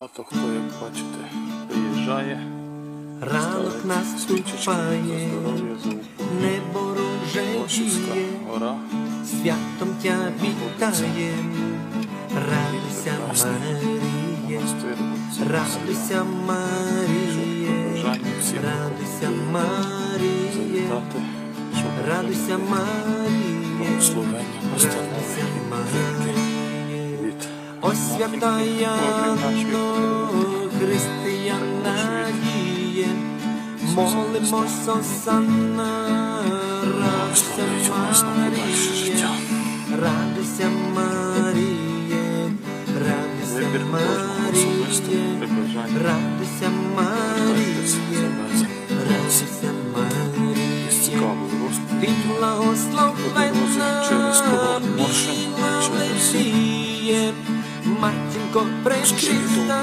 Багато хто, як бачите, приїжджає. Ранок наступає, здоров'я небо рожевіє, святом тя вітає, радуйся, Маріє, радуйся, Маріє, радуйся, Маріє, радуйся, Маріє, радуйся, Маріє. Від О святая Анно, християна надіє, молимось, Осанна, радуйся. Маріє, радуйся, Маріє, радуйся, Маріє, радуйся, Маріє, радуйся, Маріє. Ти благословенна, Через кого Martin Comprendista